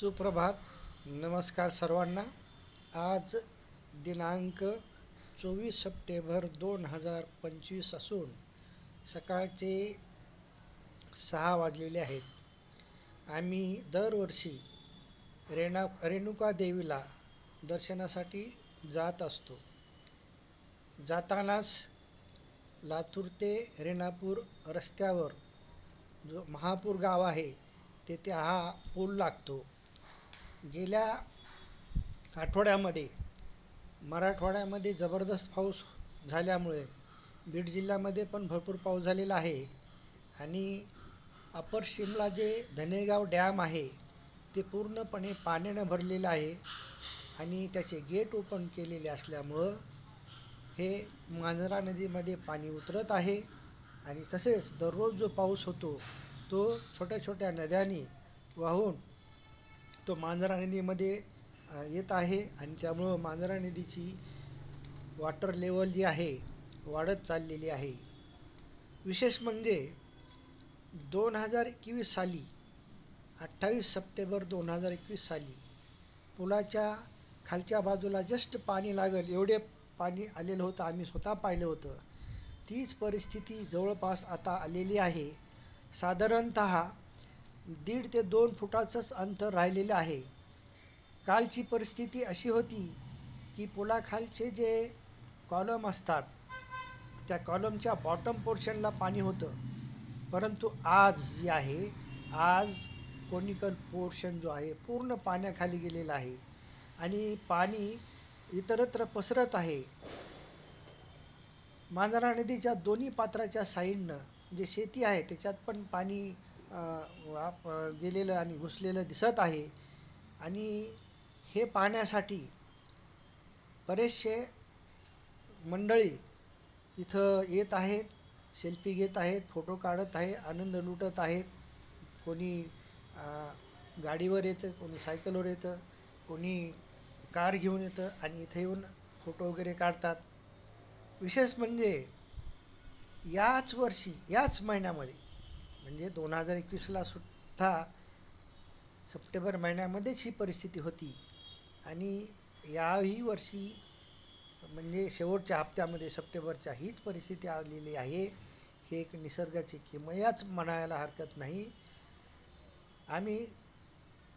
सुप्रभात. नमस्कार सर्वांना. आज दिनांक चोवीस सप्टेंबर दोन हजार पंचवीस असून सकाळचे सहा वाजलेले आहेत. आम्ही दरवर्षी रेणा रेणुका देवीला दर्शनासाठी जात असतो. जातानाच लातूर ते रेणापूर रस्त्यावर जो महापूर गाव आहे तेथे हा पूल लागतो. गेल्या आठवड्यामध्ये मराठवाड्यामध्ये जबरदस्त पाऊस झाल्यामुळे बीड जिल्ह्यामध्ये पण भरपूर पाऊस झालेला आहे. आणि अपर शिमला जे धनेगाव डॅम आहे ते पूर्णपणे पाण्यानं भरलेलं आहे. आणि त्याचे गेट ओपन केलेले असल्यामुळं हे मांजरा नदीमध्ये पाणी उतरत आहे. आणि तसेच दररोज जो पाऊस होतो तो छोट्या छोट्या नद्यांनी वाहून तो मांजरा नदीमध्ये येत आहे आणि त्यामुळं मांजरा नदीची वॉटर लेवल जी आहे वाढत चाललेली आहे. विशेष म्हणजे दोन हजार एकवीस साली अठ्ठावीस सप्टेंबर दोन हजार एकवीस साली पुलाच्या खालच्या बाजूला जस्ट पाणी लागेल एवढे पाणी आलेलं होतं आम्ही स्वतः पाहिलं होतं. तीच परिस्थिती जवळपास आता आलेली आहे. साधारणत दीड ते दोन फुटाचंच अंतर राहिलेलं आहे. कालची परिस्थिती अशी होती की पुलाखालचे जे कॉलम असतात त्या कॉलमच्या बॉटम पोर्शनला पाणी होतं. परंतु आज जे आहे आज कोनिकल पोर्शन जो आहे पूर्ण पाण्याखाली गेलेला आहे. आणि पाणी इतरत्र पसरत आहे. मांजरा नदीच्या दोन्ही पात्राच्या साईडनं जे शेती आहे त्याच्यात पण पाणी गेलेलं आणि घुसलेलं दिसत आहे. आणि हे पाहण्यासाठी बरेचसे मंडळी इथं येत आहेत सेल्फी घेत आहेत फोटो काढत आहे आनंद लुटत आहेत. कोणी गाडीवर येतं कोणी सायकलवर येतं कोणी कार घेऊन येतं आणि इथे येऊन फोटो वगैरे काढतात. विशेष म्हणजे याच वर्षी याच महिन्यामध्ये म्हणजे दोन हजार एकवीसला सुद्धा सप्टेंबर महिन्यामध्येच ही परिस्थिती होती. आणि याही वर्षी म्हणजे शेवटच्या हप्त्यामध्ये सप्टेंबरच्या हीच परिस्थिती आलेली आहे. हे एक निसर्गाची किमयाच म्हणायला हरकत नाही. आम्ही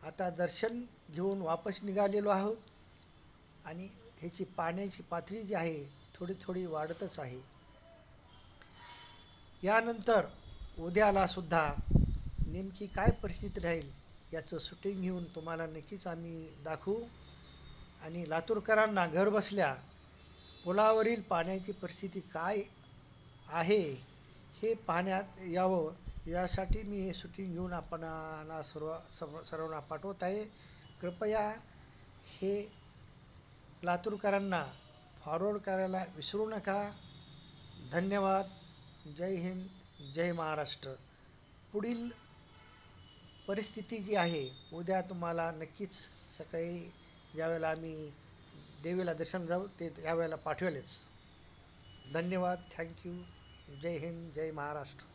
आता दर्शन घेऊन वापस निघालेलो आहोत. आणि ह्याची पाण्याची पातळी जी आहे थोडी थोडी वाढतच आहे. यानंतर उद्याला सुद्धा नेमकी काय परिस्थिती राहील याचं शूटिंग घेऊन तुम्हाला नक्कीच आम्ही दाखवू. आणि लातूरकरांना घर बसल्या पुलावरील पाण्याची परिस्थिती काय आहे हे पाहण्यात यावं. यासाठी मी हे शूटिंग घेऊन आपणाला सर्व सर्व सर्वांना पाठवत आहे. कृपया हे लातूरकरांना फॉरवर्ड करायला विसरू नका. धन्यवाद. जय हिंद. जय महाराष्ट्र. पुढील परिस्थिती जी आहे उद्या तुम्हाला नक्कीच सकाळी ज्यावेळेला आम्ही देवीला दर्शन जाऊ ते यावेळेला पाठवेलच. धन्यवाद. थँक्यू जय हिंद जय महाराष्ट्र.